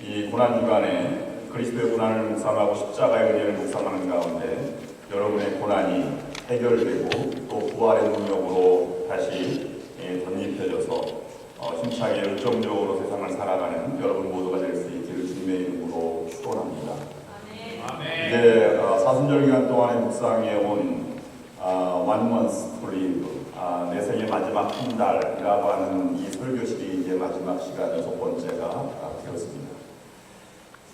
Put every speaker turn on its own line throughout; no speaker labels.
이 고난 주간에 그리스도의 고난을 묵상하고 십자가의 은혜를 묵상하는 가운데 여러분의 고난이 해결되고 또 부활의 능력으로 다시 예, 덧입혀져서 어, 힘차게 열정적으로 세상을 살아가는 여러분 모두가 될 수 있기를 주님의 이름으로 축원합니다. 이제 어, 사순절 기간 동안에 묵상해 온 어, One Month to Live 아, 내 생의 마지막 한 달이라고 하는 이 설교실이 이제 마지막 시간 여섯 번째가 아, 되었습니다.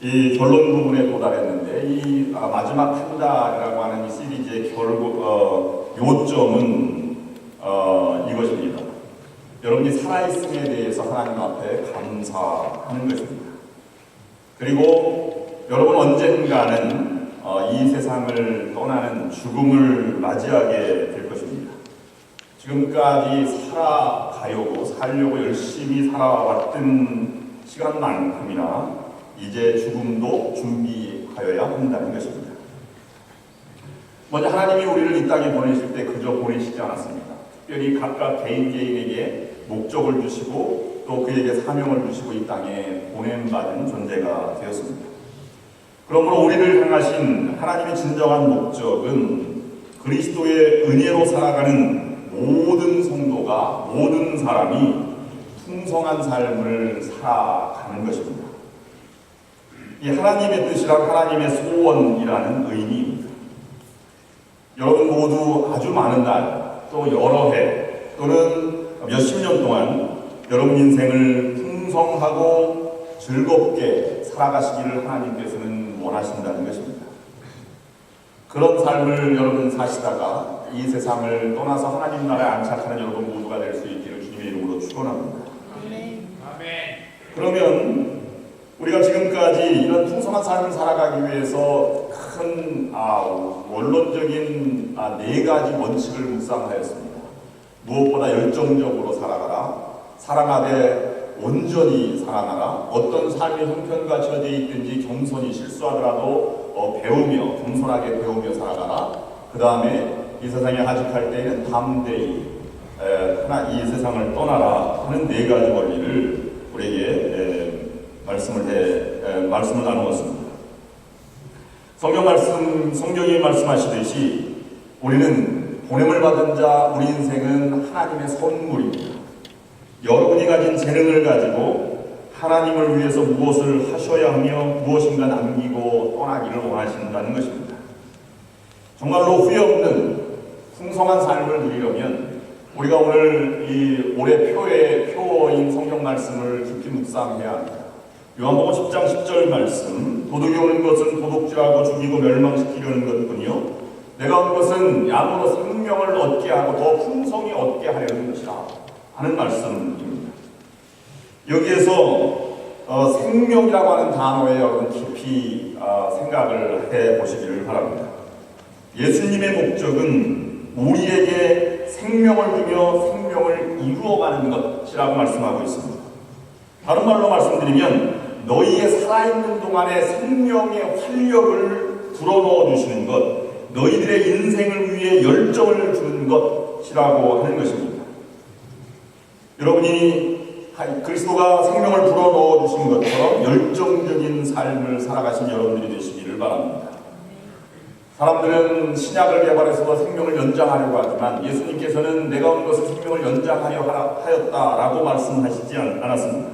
이 결론 부분에 도달했는데 이 아, 마지막 한 달이라고 하는 이 시리즈의 결국 어, 요점은 어, 이것입니다. 여러분이 살아있음에 대해서 하나님 앞에 감사하는 것입니다. 그리고 여러분 언젠가는 어, 이 세상을 떠나는 죽음을 맞이하게 될 것입니다. 지금까지 살아가려고 살려고 열심히 살아왔던 시간만큼이나 이제 죽음도 준비하여야 한다는 것입니다. 먼저 하나님이 우리를 이 땅에 보내실 때 그저 보내시지 않았습니다. 특별히 각각 개인 개인에게 목적을 주시고 또 그에게 사명을 주시고 이 땅에 보냄받은 존재가 되었습니다. 그러므로 우리를 향하신 하나님의 진정한 목적은 그리스도의 은혜로 살아가는 모든 성도가 모든 사람이 풍성한 삶을 살아가는 것입니다. 이 하나님의 뜻이란 하나님의 소원이라는 의미입니다. 여러분 모두 아주 많은 날, 또 여러 해, 또는 몇십 년 동안 여러분 인생을 풍성하고 즐겁게 살아가시기를 하나님께서는 원하신다는 것입니다. 그런 삶을 여러분 사시다가 이 세상을 떠나서 하나님 나라에 안착하는 여러분 모두가 될 수 있기를 주님의 이름으로 축원합니다. 그러면 우리가 지금까지 이런 풍성한 삶을 살아가기 위해서 큰 아, 원론적인 아, 네 가지 원칙을 묵상하였습니다. 무엇보다 열정적으로 살아가라. 사랑하되 온전히 살아가라. 어떤 삶의 형편과 처져 있든지 겸손히 실수하더라도 어, 배우며 겸손하게 배우며 살아가라. 그 다음에 이 세상에 하직할 때에는 담대히 에, 하나 이 세상을 떠나라 하는 네 가지 원리를 우리에게 에, 말씀을 해 에, 말씀을 나누었습니다. 성경 말씀 성경이 말씀하시듯이 우리는 보냄을 받은 자 우리 인생은 하나님의 선물입니다. 여러분이 가진 재능을 가지고 하나님을 위해서 무엇을 하셔야 하며 무엇인가 남기고 떠나기를 원하신다는 것입니다. 정말로 후회 없는 풍성한 삶을 누리려면 우리가 오늘 이 올해 표의 표어인 성경 말씀을 깊이 묵상해야 합니다. 요한복음 10장 10절 말씀 도둑이 오는 것은 도둑질하고 죽이고 멸망시키려는 것뿐이요 내가 온 것은 양으로 생명을 얻게 하고 더 풍성히 얻게 하려는 것이라 하는 말씀입니다. 여기에서 어, 생명이라고 하는 단어에 여러분 깊이 어, 생각을 해 보시기를 바랍니다. 예수님의 목적은 우리에게 생명을 주며 생명을 이루어가는 것이라고 말씀하고 있습니다. 다른 말로 말씀드리면 너희의 살아있는 동안에 생명의 활력을 불어넣어 주시는 것, 너희들의 인생을 위해 열정을 주는 것이라고 하는 것입니다. 여러분이 그리스도가 생명을 불어넣어 주신 것처럼 열정적인 삶을 살아가신 여러분들이 되시기를 바랍니다. 사람들은 신약을 개발해서 생명을 연장하려고 하지만 예수님께서는 내가 온 것은 생명을 연장하여 하였다라고 말씀하시지 않았습니다.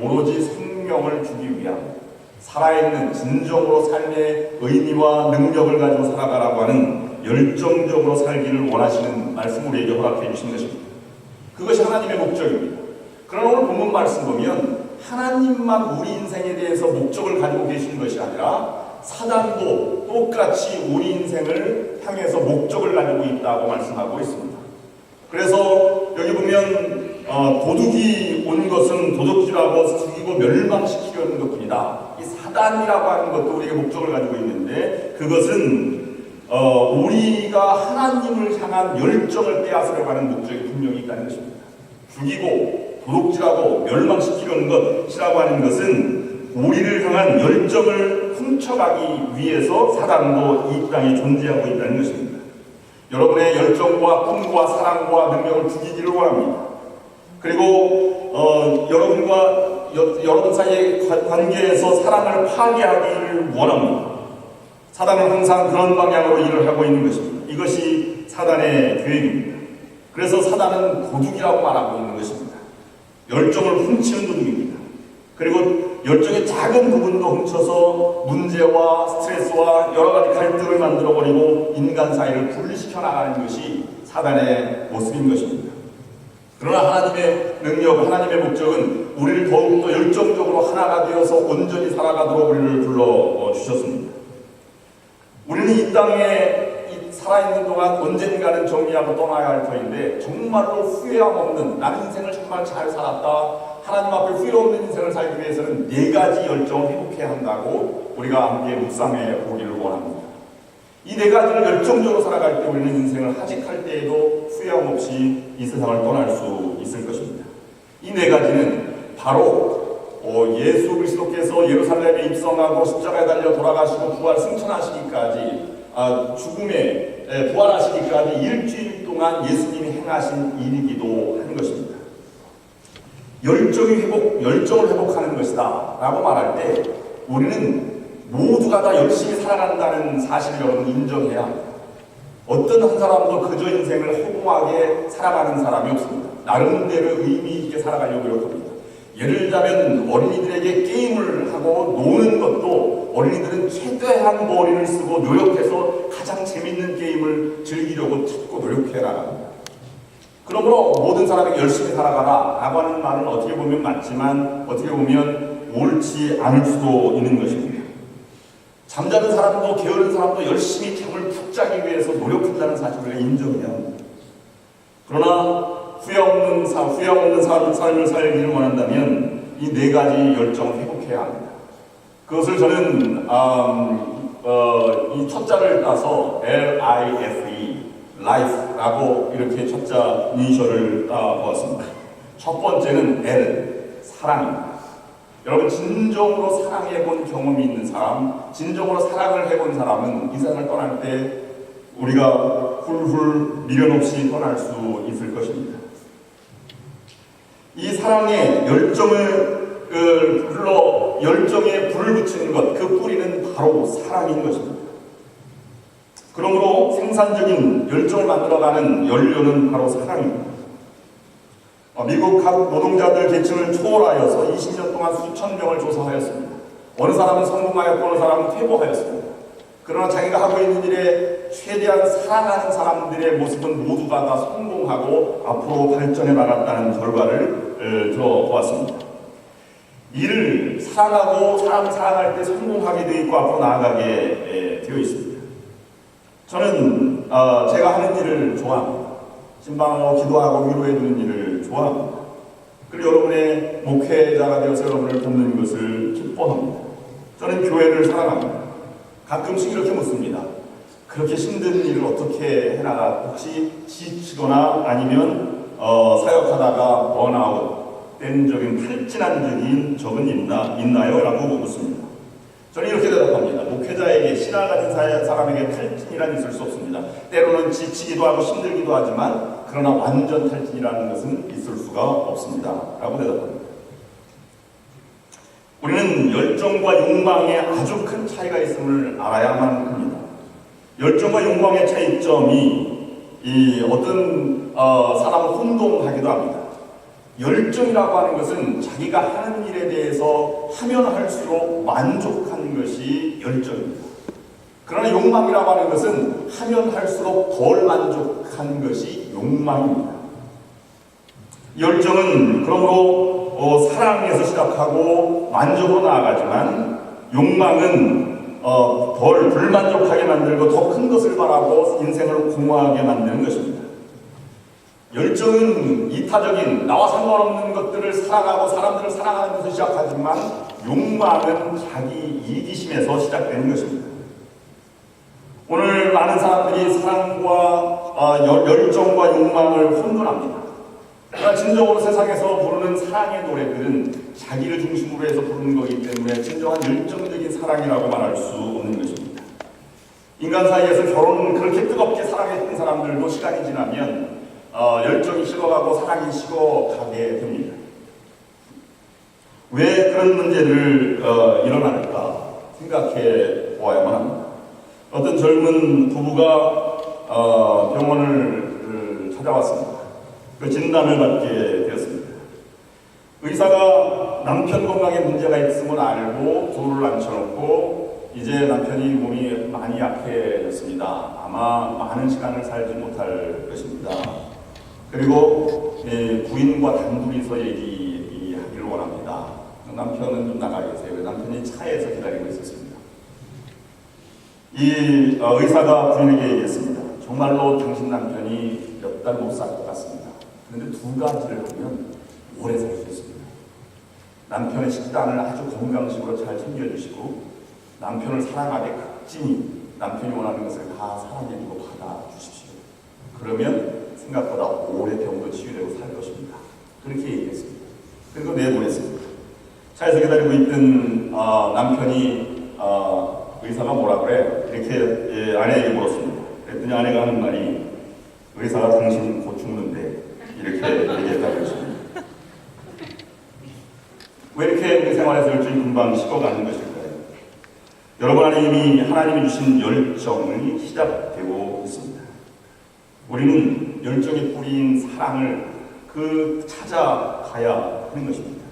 오로지 생명을 주기 위함, 살아있는 진정으로 삶의 의미와 능력을 가지고 살아가라고 하는 열정적으로 살기를 원하시는 말씀 우리에게 허락해 주신 것입니다. 그것이 하나님의 목적입니다. 그러나 오늘 본문 말씀 보면 하나님만 우리 인생에 대해서 목적을 가지고 계시는 것이 아니라 사단도 똑같이 우리 인생을 향해서 목적을 가지고 있다고 말씀하고 있습니다. 그래서 여기 보면 어, 도둑이 온 것은 도둑질하고 죽이고 멸망시키려는 것뿐이다. 이 사단이라고 하는 것도 우리에게 목적을 가지고 있는데 그것은 어, 우리가 하나님을 향한 열정을 빼앗으려고 하는 목적이 분명히 있다는 것입니다. 죽이고 도둑질하고 멸망시키려는 것이라고 하는 것은 우리를 향한 열정을 훔쳐가기 위해서 사단도 이 땅에 존재하고 있다는 것입니다. 여러분의 열정과 꿈과 사랑과 능력을 죽이기를 원합니다. 그리고 어, 여러분과 여- 여러분 사이의 관- 관계에서 사랑을 파괴하기를 원합니다. 사단은 항상 그런 방향으로 일을 하고 있는 것입니다. 이것이 사단의 계획입니다. 그래서 사단은 도둑이라고 말하고 있는 것입니다. 열정을 훔치는 도둑입니다. 그리고 열정의 작은 부분도 훔쳐서 문제와 스트레스와 여러 가지 갈등을 만들어버리고 인간 사이를 분리시켜 나가는 것이 사단의 모습인 것입니다. 그러나 하나님의 능력, 하나님의 목적은 우리를 더욱더 열정적으로 하나가 되어서 온전히 살아가도록 우리를 불러 주셨습니다. 우리는 이 땅에 이 살아있는 동안 언젠가는 정리하고 떠나야 할 터인데 정말로 후회함 없는 나는 인생을 정말 잘 살았다. 하나님 앞에 후회 없는 인생을 살기 위해서는 네 가지 열정을 회복해야 한다고 우리가 함께 묵상해 보기를 원합니다. 이 네 가지를 열정적으로 살아갈 때 우리는 인생을 하직할 때에도 후회함 없이 이 세상을 떠날 수 있을 것입니다. 이 네 가지는 바로 어, 예수 그리스도께서 예루살렘에 입성하고 십자가에 달려 돌아가시고 부활 승천하시기까지 아, 죽음에 에, 부활하시기까지 일주일 동안 예수님이 행하신 일이기도 한 것입니다. 열정이 회복, 열정을 회복하는 것이다 라고 말할 때 우리는 모두가 다 열심히 살아간다는 사실을 여러분 인정해야 합니다. 어떤 한 사람도 그저 인생을 허무하게 살아가는 사람이 없습니다. 나름대로 의미 있게 살아가려고 노력합니다. 예를 들자면 어린이들에게 게임을 하고 노는 것도 어린이들은 최대한 머리를 쓰고 노력해서 가장 재밌는 게임을 즐기려고 찾고 노력해 나갑니다. 그러므로 모든 사람에게 열심히 살아가라 라고 하는 말은 어떻게 보면 맞지만 어떻게 보면 옳지 않을 수도 있는 것입니다. 잠자는 사람도 게으른 사람도 열심히 잠을 푹 자기 위해서 노력한다는 사실을 인정해야 합니다. 그러나 후회 없는 삶, 후회 없는 삶, 삶을 살기를 원한다면 이 네 가지 열정을 회복해야 합니다. 그것을 저는 음, 어, 이 첫자를 따서 L-I-F-E, life라고 이렇게 첫자 이니셜을 따 보았습니다. 첫 번째는 L, 사랑입니다. 여러분 진정으로 사랑해본 경험이 있는 사람, 진정으로 사랑을 해본 사람은 이 세상을 떠날 때 우리가 훌훌 미련 없이 떠날 수 있을 것입니다. 이 사랑의 열정을 그, 불러 열정에 불을 붙이는 것, 그 뿌리는 바로 사랑인 것입니다. 그러므로 생산적인 열정을 만들어가는 연료는 바로 사랑입니다. 어, 미국 각 노동자들 계층을 초월하여서 20년 동안 수천 명을 조사하였습니다. 어느 사람은 성공하였고 어느 사람은 퇴보하였습니다. 그러나 자기가 하고 있는 일에 최대한 사랑하는 사람들의 모습은 모두가 다 성공하고 앞으로 발전해 나갔다는 결과를 에, 들어보았습니다. 이를 사랑하고 사람 사랑할 때 성공하게 되어 있고 앞으로 나아가게 에, 되어 있습니다. 저는 어, 제가 하는 일을 좋아합니다. 신방하고 기도하고 위로해 주는 일을 좋아합니다. 그리고 여러분의 목회자가 되어서 여러분을 돕는 것을 기뻐합니다. 저는 교회를 사랑합니다. 가끔씩 이렇게 묻습니다. 그렇게 힘든 일을 어떻게 해나가 혹시 지치거나 아니면 어, 사역하다가 번아웃 된 적인 탈진한 적인 적은 있나 있나요? 라고 묻습니다. 저는 이렇게 대답합니다. 목회자에게 가진 사- 사람에게 탈진이란 있을 수 없습니다. 때로는 지치기도 하고 힘들기도 하지만 그러나 완전 탈진이라는 것은 있을 수가 없습니다. 라고 대답합니다. 우리는 열정과 욕망에 아주 큰 차이가 있음을 알아야만 합니다. 열정과 욕망의 차이점이 이 어떤 어, 사람을 혼동하기도 합니다. 열정이라고 하는 것은 자기가 하는 일에 대해서 하면 할수록 만족하는 것이 열정입니다. 그러나 욕망이라고 하는 것은 하면 할수록 덜 만족하는 것이 욕망입니다. 열정은 그러므로 어, 사랑에서 시작하고 만족으로 나아가지만 욕망은 어, 덜 불만족하게 만들고 더 큰 것을 바라고 인생을 공허하게 만드는 것입니다. 열정은 이타적인 나와 상관없는 것들을 사랑하고 사람들을 사랑하는 데서 시작하지만 욕망은 자기 이기심에서 시작되는 것입니다. 오늘 많은 사람들이 사랑과 어, 열- 열정과 욕망을 혼돈합니다. 그러나 진정으로 세상에서 부르는 사랑의 노래들은 자기를 중심으로 해서 부르는 거기 때문에 진정한 열정적인 사랑이라고 말할 수 없는 것입니다. 인간 사이에서 결혼을 그렇게 뜨겁게 사랑했던 사람들도 시간이 지나면 어, 열정이 식어가고 사랑이 식어가게 됩니다. 왜 그런 문제를 어, 일어날까 생각해 보아야만 합니다. 어떤 젊은 부부가 어, 병원을 찾아왔습니다. 그 진단을 받게 되었습니다. 의사가 남편 건강에 문제가 있음을 알고 조를 앉혀놓고 이제 남편이 몸이 많이 약해졌습니다. 아마 많은 시간을 살지 못할 것입니다. 그리고 예, 부인과 단둘이서 얘기하기를 원합니다. 남편은 좀 나가 계세요. 남편이 차에서 기다리고 있었습니다. 이 어, 의사가 부인에게 얘기했습니다. 정말로 당신 남편이 몇 달 못 살 것 같습니다. 그런데 두 가지를 하면 오래 살 수 있습니다. 남편의 식단을 아주 건강식으로 잘 챙겨주시고 남편을 사랑하되 극진히 남편이 원하는 것을 다 사랑해주고 받아주십시오. 그러면 생각보다 오래 병도 치유되고 살 것입니다. 그렇게 얘기했습니다. 그리고 내보냈습니다. 차에서 기다리고 있던 어, 남편이 어, 의사가 뭐라 그래? 이렇게 예, 아내에게 물었습니다. 그랬더니 아내가 하는 말이 의사가 당신 곧 죽는데 이렇게 얘기했다고 했습니다. 왜 이렇게 우리 생활에서 열정이 금방 식어가는 것일까요? 여러분 안에 이미 하나님이 주신 열정이 시작되고 있습니다. 우리는 열정의 뿌리인 사랑을 그 찾아가야 하는 것입니다.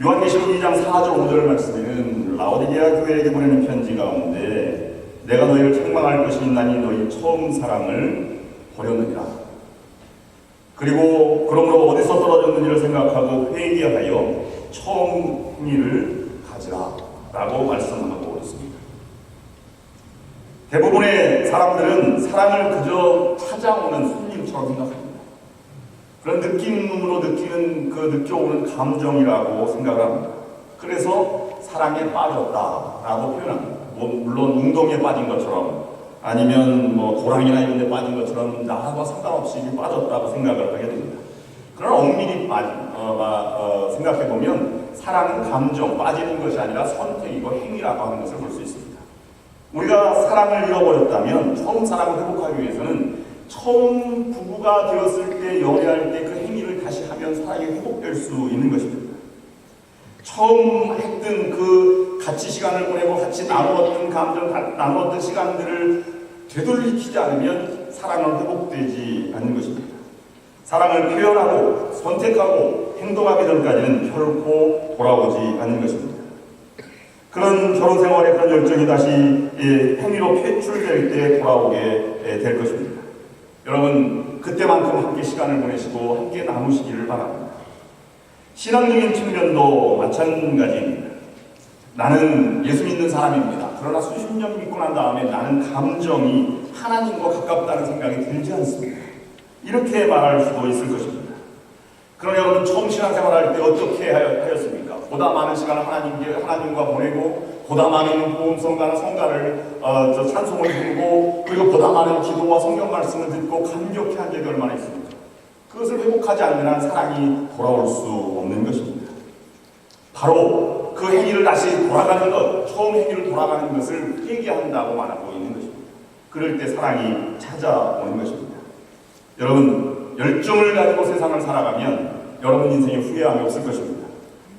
요한계시록 2장 4절 5절 말씀에는 라오디게아 교회에게 보내는 편지 가운데 내가 너희를 책망할 것이 있나니 너희 처음 사랑을 버렸느니라. 그리고 그러므로 어디서 떨어졌는지를 생각하고 회개하여 처음 흥미를 가지라 라고 말씀하고 있습니다. 대부분의 사람들은 사랑을 그저 찾아오는 손님처럼 생각합니다. 그런 느낌으로 느끼는 그 느껴오는 감정이라고 생각을 합니다. 그래서 사랑에 빠졌다라고 표현합니다. 뭐 물론 운동에 빠진 것처럼 아니면 뭐 고랑이나 이런 데 빠진 것처럼 나하고 상관없이 빠졌다고 생각을 하게 됩니다. 그러나 엄밀히 어, 어, 생각해 보면 사랑은 감정 빠지는 것이 아니라 선택이고 행위라고 하는 것을 볼 수 있습니다. 우리가 사랑을 잃어버렸다면 처음 사랑을 회복하기 위해서는 처음 부부가 되었을 때 연애할 때 그 행위를 다시 하면 사랑이 회복될 수 있는 것입니다. 처음 했던 그 같이 시간을 보내고 같이 나누었던 감정, 나누었던 시간들을 되돌리키지 않으면 사랑은 회복되지 않는 것입니다. 사랑을 표현하고 선택하고 행동하기 전까지는 결코 돌아오지 않는 것입니다. 그런 결혼 생활의 그런 열정이 다시 행위로 표출될 때 돌아오게 될 것입니다. 여러분 그때만큼 함께 시간을 보내시고 함께 나누시기를 바랍니다. 신앙적인 측면도 마찬가지입니다. 나는 예수 믿는 사람입니다. 그러나 수십 년 믿고 난 다음에 나는 감정이 하나님과 가깝다는 생각이 들지 않습니다. 이렇게 말할 수도 있을 것입니다. 그러나 여러분 처음 신앙생활 할 때 어떻게 하였습니까? 보다 많은 시간을 하나님께 하나님과 보내고 보다 많은 보험성가나 성가를 어, 저 찬송을 부르고 그리고 보다 많은 기도와 성경 말씀을 듣고 감격해 한 적이 얼마나 있습니까? 그것을 회복하지 않는 한 사랑이 돌아올 수 없는 것입니다. 바로 그 행위를 다시 돌아가는 것, 처음 행위를 돌아가는 것을 회개한다고 말하고 있는 것입니다. 그럴 때 사랑이 찾아오는 것입니다. 여러분, 열정을 가지고 세상을 살아가면 여러분 인생에 후회함이 없을 것입니다.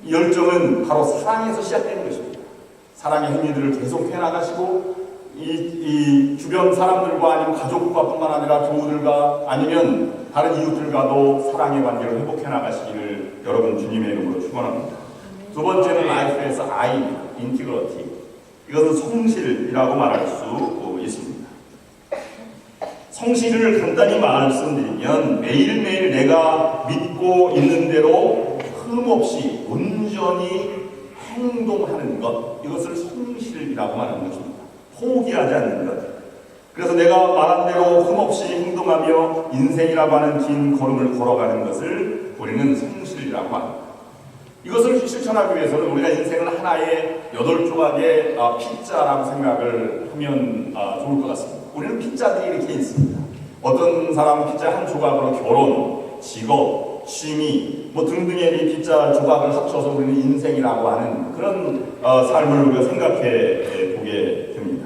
이 열정은 바로 사랑에서 시작되는 것입니다. 사랑의 행위들을 계속 해나가시고 이, 이 주변 사람들과 아니면 가족과 뿐만 아니라 교우들과 아니면 다른 이웃들과도 사랑의 관계를 회복해 나가시기를 여러분 주님의 이름으로 축원합니다. 두 번째는 라이프에서 I, 인티그러티. 이것은 성실이라고 말할 수 있습니다. 성실을 간단히 말씀드리면 매일매일 내가 믿고 있는 대로 흠없이 온전히 행동하는 것 이것을 성실이라고 말하는 것입니다. 포기하지 않는 것. 그래서 내가 말한 대로 흠없이 행동하며 인생이라고 하는 긴 걸음을 걸어가는 것을 우리는 성실이라고 합니다. 이것을 실천하기 위해서는 우리가 인생을 하나의 여덟 조각의 아, 피자라고 생각을 하면 아, 좋을 것 같습니다. 우리는 피자들이 이렇게 있습니다. 어떤 사람은 피자 한 조각으로 결혼, 직업, 취미 뭐 등등의 피자 조각을 합쳐서 우리는 인생이라고 하는 그런 어, 삶을 우리가 생각해 보게 됩니다.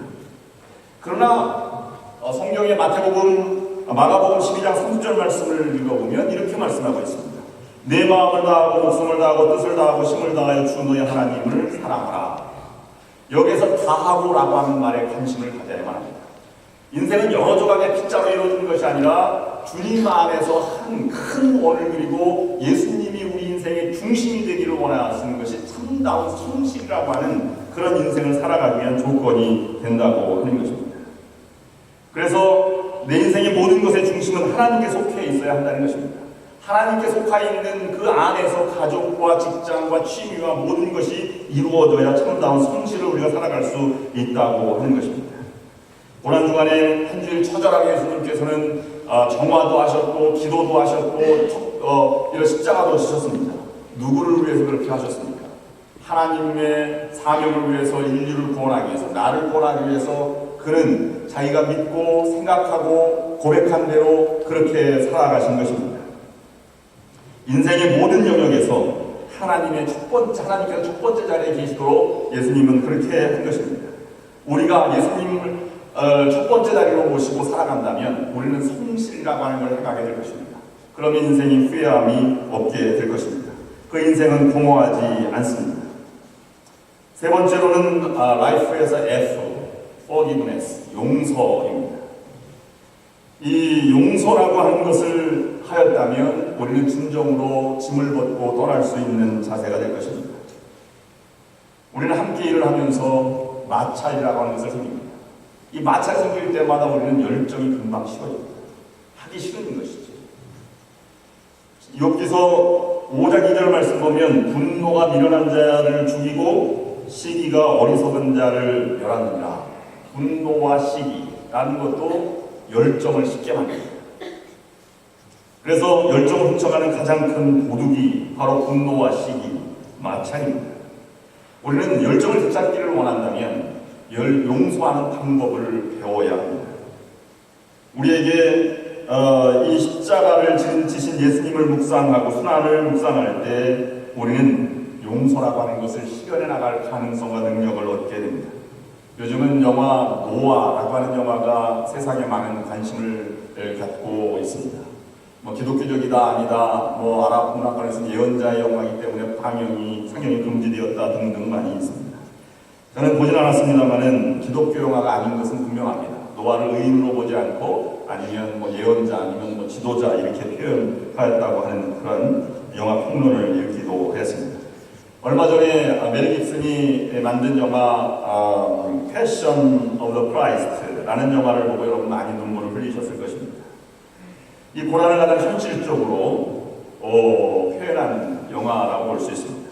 그러나 어, 성경의 마태복음, 마가복음 12장 30절 말씀을 읽어보면 이렇게 말씀하고 있습니다. 내 마음을 다하고 목숨을 다하고 뜻을 다하고 힘을 다하여 주 너의 하나님을 사랑하라. 여기서 다하고라고 하는 말에 관심을 가져야만 합니다. 인생은 여러 조각의 핏자로 이루어지는 것이 아니라 주님 안에서 한 큰 원을 그리고 예수님이 우리 인생의 중심이 되기를 원하시는 것이 참다운 성실이라고 하는 그런 인생을 살아가기 위한 조건이 된다고 하는 것입니다. 그래서 내 인생의 모든 것의 중심은 하나님께 속해 있어야 한다는 것입니다. 하나님께 속하 있는 그 안에서 가족과 직장과 취미와 모든 것이 이루어져야 참다운 성실을 우리가 살아갈 수 있다고 하는 것입니다. 고난 주간에 한 주일 처절하게 예수님께서는 어, 정화도 하셨고 기도도 하셨고 어, 이런 십자가도 지셨습니다. 누구를 위해서 그렇게 하셨습니까? 하나님의 사명을 위해서 인류를 구원하기 위해서 나를 구원하기 위해서 그는 자기가 믿고 생각하고 고백한 대로 그렇게 살아가신 것입니다. 인생의 모든 영역에서 하나님의 첫 번째 하나님께서 첫 번째 자리에 계시도록 예수님은 그렇게 한 것입니다. 우리가 예수님을 어, 첫 번째 자리로 모시고 살아간다면 우리는 성실이라고 하는 걸 해가게 될 것입니다. 그러면 인생이 후회함이 없게 될 것입니다. 그 인생은 공허하지 않습니다. 세 번째로는 아, 라이프에서 F, forgiveness, 용서입니다. 이 용서라고 하는 것을 하였다면 우리는 진정으로 짐을 벗고 떠날 수 있는 자세가 될 것입니다. 우리는 함께 일을 하면서 마찰이라고 하는 것을 생깁니다. 이 마찰이 생길 때마다 우리는 열정이 금방 식어집니다. 하기 싫은 것이죠. 욥기서 5장 2절 말씀 보면 분노가 미련한 자를 죽이고 시기가 어리석은 자를 멸하느니라. 분노와 시기라는 것도 열정을 식게 만듭니다. 그래서 열정을 훔쳐가는 가장 큰 도둑이 바로 분노와 시기, 마찰입니다. 우리는 열정을 되찾기를 원한다면 열 용서하는 방법을 배워야 합니다. 우리에게 어, 이 십자가를 지신 예수님을 묵상하고 순환을 묵상할 때 우리는 용서라고 하는 것을 실현해 나갈 가능성과 능력을 얻게 됩니다. 요즘은 영화 노아라고 하는 영화가 세상에 많은 관심을 갖고 있습니다. 뭐 기독교적이다 아니다 뭐 아랍 문화권에서 예언자의 영화이기 때문에 방영이 상영이 금지되었다 등등 많이 있습니다. 저는 보진 않았습니다만은 기독교 영화가 아닌 것은 분명합니다. 노아를 의인으로 보지 않고 아니면 뭐 예언자 아니면 뭐 지도자 이렇게 표현하였다고 하는 그런 영화 평론을 읽기도 했습니다. 얼마 전에 메리 깁슨이 만든 영화 어, Passion of the Christ라는 영화를 보고 여러분 많이 눈물을 흘리셨을 것입니다. 이 고난을 가장 현실적으로 어, 표현한 영화라고 볼 수 있습니다.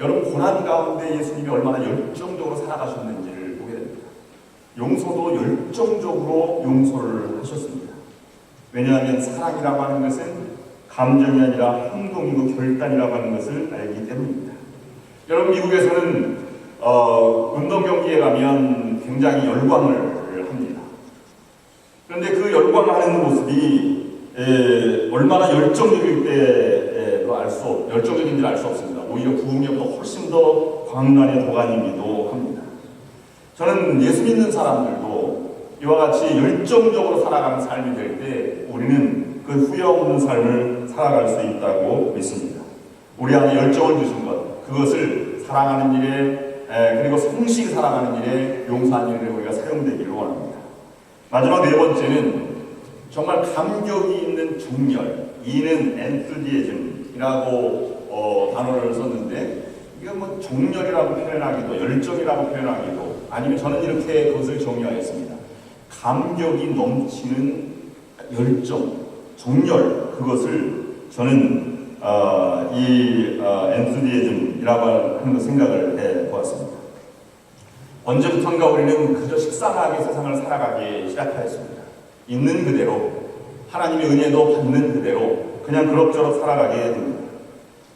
여러분 고난 가운데 예수님이 얼마나 열정적으로 살아가셨는지를 보게 됩니다. 용서도 열정적으로 용서를 하셨습니다. 왜냐하면 사랑이라고 하는 것은 감정이 아니라 행동이고 결단이라고 하는 것을 알기 때문입니다. 여러분 미국에서는 어, 운동 경기에 가면 굉장히 열광을 합니다. 그런데 그 열광하는 모습이 에, 얼마나 열정적일 때도 알수 없, 열정적인지 알 수 없습니다. 오히려 부흥력도 훨씬 더 광란의 도가니기도 합니다. 저는 예수 믿는 사람들도 이와 같이 열정적으로 살아가는 삶이 될 때 우리는 그 후회 없는 삶을 살아갈 수 있다고 믿습니다. 우리 안에 열정을 주신 것, 그것을 사랑하는 일에 에, 그리고 성실히 살아가는 일에 용서하는 일에 우리가 사용되기를 원합니다. 마지막 네 번째는 정말 감격이 있는 정열, 이는 enthusiasm이라고 어, 단어를 썼는데 이거 뭐 정열이라고 표현하기도 열정이라고 표현하기도 아니면 저는 이렇게 그것을 정의하였습니다. 감격이 넘치는 열정, 정열 그것을 저는 어, 이 어, enthusiasm 이라고 하는 생각을 해 보았습니다. 언제부턴가 우리는 그저 식상하게 세상을 살아가기 시작하였습니다. 있는 그대로 하나님의 은혜도 받는 그대로 그냥 그럭저럭 살아가게 됩니다.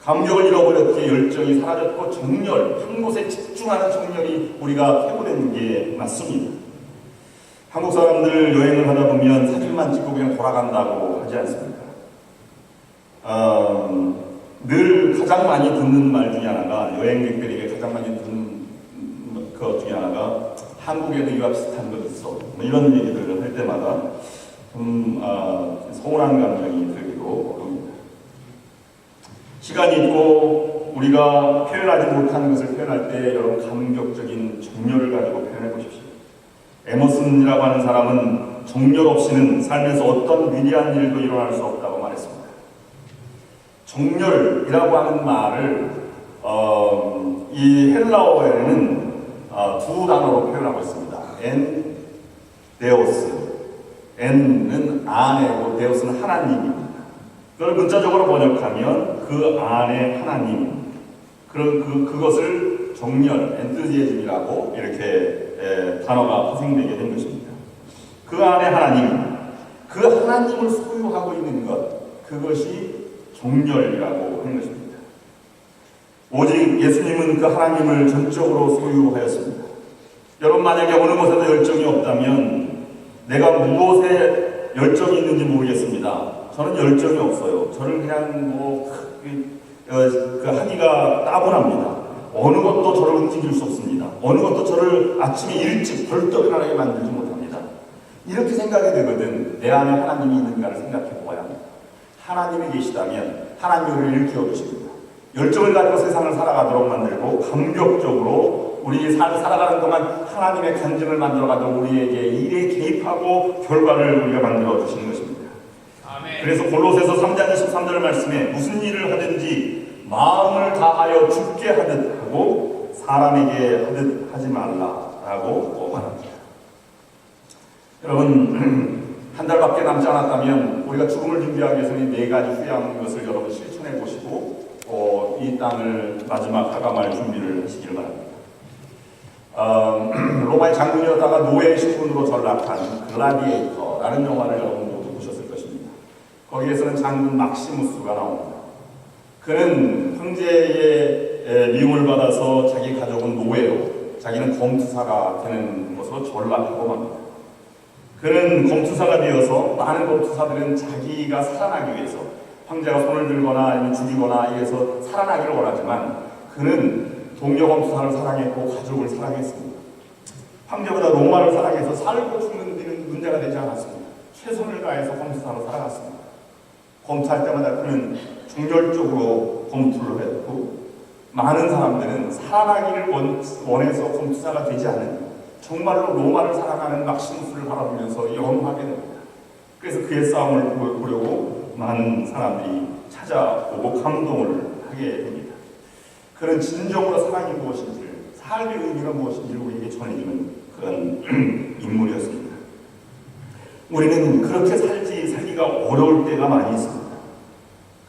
감격을 잃어버렸기에 열정이 사라졌고 정열, 한 곳에 집중하는 정열이 우리가 회고되는 게 맞습니다. 한국 사람들 여행을 하다 보면 사진만 찍고 그냥 돌아간다고 하지 않습니까? 어, 늘 가장 많이 듣는 말 중에 하나가 여행객들에게 가장 많이 듣는 것 중에 하나가 한국에도 이와 비슷한 것 있어. 뭐 이런 얘기들을 할 때마다 좀 아, 서운한 감정이 들기도 합니다. 시간이 있고 우리가 표현하지 못하는 것을 표현할 때 여러분 감격적인 정열을 가지고 표현해 보십시오. 에머슨이라고 하는 사람은 정열 없이는 삶에서 어떤 위대한 일도 일어날 수 없다고 정열이라고 하는 말을 어, 이 헬라어에는 어, 두 단어로 표현하고 있습니다. 엔 데오스. 엔은 안에고 데오스는 하나님입니다. 그걸 문자적으로 번역하면 그 안에 하나님. 그런 그 그것을 정열, 엔투지에즘이라고 이렇게 에, 단어가 파생되게 된 것입니다. 그 안에 하나님, 그 하나님을 소유하고 있는 것, 그것이 정열이라고 하는 것입니다. 오직 예수님은 그 하나님을 전적으로 소유하였습니다. 여러분 만약에 어느 것에도 열정이 없다면 내가 무엇에 열정이 있는지 모르겠습니다. 저는 열정이 없어요. 저는 그냥 뭐 그, 어, 그 하기가 따분합니다. 어느 것도 저를 움직일 수 없습니다. 어느 것도 저를 아침에 일찍 벌떡 일어나게 만들지 못합니다. 이렇게 생각이 되거든 내 안에 하나님이 있는가를 생각해. 하나님이 계시다면 하나님을 일으켜 주십니다. 열정을 가지고 세상을 살아가도록 만들고 감격적으로 우리 살, 살아가는 동안 하나님의 간증을 만들어가도록 우리에게 일에 개입하고 결과를 우리가 만들어 주시는 것입니다.
아멘.
그래서 골로새서 3장 23절 말씀에 무슨 일을 하든지 마음을 다하여 죽게 하듯 하고 사람에게 하듯 하지 말라라고 말합니다. 여러분 한 달밖에 남지 않았다면 우리가 죽음을 준비하기 위해서는 네 가지 후회하는 것을 여러분 실천해 보시고 어, 이 땅을 마지막 하감할 준비를 하시기를 바랍니다. 어, 로마의 장군이었다가 노예 신분으로 전락한 글라디에이터라는 영화를 여러분 모두 보셨을 것입니다. 거기에서는 장군 막시무스가 나옵니다. 그는 황제의 에, 미움을 받아서 자기 가족은 노예로 자기는 검투사가 되는 것으로 전락하고 맙니다. 그는 검투사가 되어서 많은 검투사들은 자기가 살아나기 위해서 황제가 손을 들거나 아니면 죽이거나 이래서 살아나기를 원하지만 그는 동료 검투사를 사랑했고 가족을 사랑했습니다. 황제보다 로마를 사랑해서 살고 죽는 데는 문제가 되지 않았습니다. 최선을 다해서 검투사로 살아갔습니다. 검투할 때마다 그는 중열적으로 검투를 했고 많은 사람들은 살아나기를 원, 원해서 검투사가 되지 않은 정말로 로마를 사랑하는 막시무스를 바라보면서 영하게 됩니다. 그래서 그의 싸움을 보- 보려고 많은 사람들이 찾아오고 감동을 하게 됩니다. 그런 진정으로 사랑이 무엇인지를 삶의 의미가 무엇인지를 우리에게 전해주는 그런 인물이었습니다. 우리는 그렇게 살지 살기가 어려울 때가 많이 있습니다.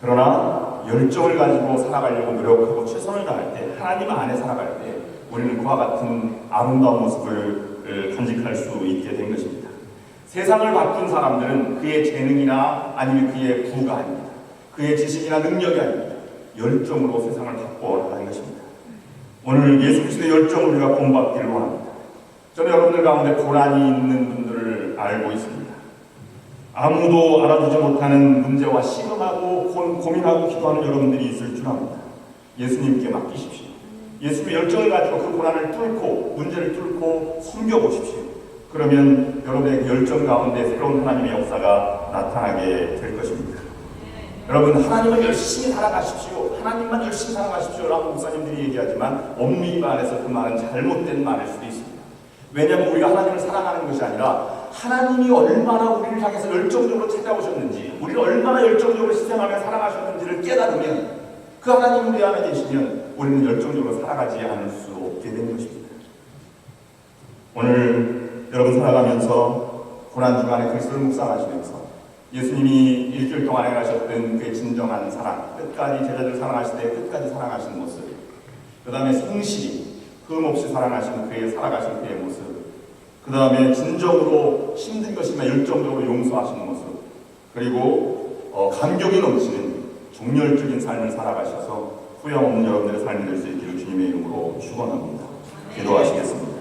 그러나 열정을 가지고 살아가려고 노력하고 최선을 다할 때 하나님 안에 살아갈 때 우리는 그와 같은 아름다운 모습을 간직할 수 있게 된 것입니다. 세상을 바꾼 사람들은 그의 재능이나 아니면 그의 부가 아닙니다. 그의 지식이나 능력이 아닙니다. 열정으로 세상을 바꿔 나가는 것입니다. 오늘 예수 그리스도의 열정을 우리가 본받기를 원합니다. 저는 여러분들 가운데 고난이 있는 분들을 알고 있습니다. 아무도 알아주지 못하는 문제와 씨름하고 고- 고민하고 기도하는 여러분들이 있을 줄 압니다. 예수님께 맡기십시오. 예수님의 열정을 가지고 그 고난을 뚫고 문제를 뚫고 섬겨보십시오. 그러면 여러분의 그 열정 가운데 새로운 하나님의 역사가 나타나게 될 것입니다. 여러분 하나님은 열심히 살아가십시오. 하나님만 열심히 살아가십시오 라고 목사님들이 얘기하지만 엄밀히 말해서 그 말은 잘못된 말일 수도 있습니다. 왜냐하면 우리가 하나님을 사랑하는 것이 아니라 하나님이 얼마나 우리를 향해서 열정적으로 찾아오셨는지 우리를 얼마나 열정적으로 희생하며 사랑하셨는지를 깨달으면 그 하나님 우리 안에 계시면 우리는 열정적으로 살아가지 않을 수 없게 되는 것입니다. 오늘 여러분 살아가면서 고난 주간에 그리스도를 묵상하시면서 예수님이 일주일 동안 행하셨던 그의 진정한 사랑, 끝까지 제자들 사랑하실 때 끝까지 사랑하신 모습, 그 다음에 성실히 흠없이 사랑하신 그의 살아가신 그의 모습, 그 다음에 진정으로 힘든 것이면 열정적으로 용서하시는 모습, 그리고 어, 감격이 넘치는 정열적인 삶을 살아가셔서 후회 없는 여러분들의 삶이 될 수 있기를 주님의 이름으로 축원합니다. 기도하시겠습니다.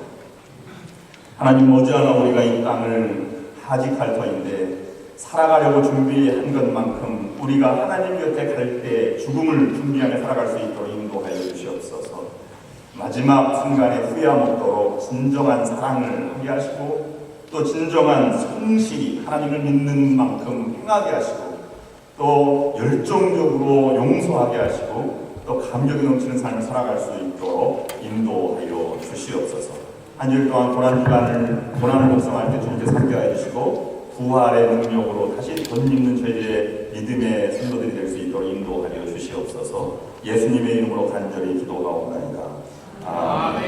하나님 머지않아 우리가 이 땅을 하직할 터인데 살아가려고 준비한 것만큼 우리가 하나님 곁에 갈 때 죽음을 준비하며 살아갈 수 있도록 인도하여 주시옵소서. 마지막 순간에 후회함 없도록 진정한 사랑을 하게 하시고 또 진정한 성실히 하나님을 믿는 만큼 행하게 하시고 또 열정적으로 용서하게 하시고 또 감격이 넘치는 삶을 살아갈 수 있도록 인도하여 주시옵소서. 한 주일 동안 고난 주간을 고난을 목성할 때 주님께 상대하여 주시고 부활의 능력으로 다시 덧입는 저희들의 믿음의 성도들이 될 수 있도록 인도하여 주시옵소서. 예수님의 이름으로 간절히 기도하옵나이다. 아멘.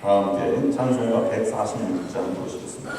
다 함께 찬송가 146장 보시겠습니다.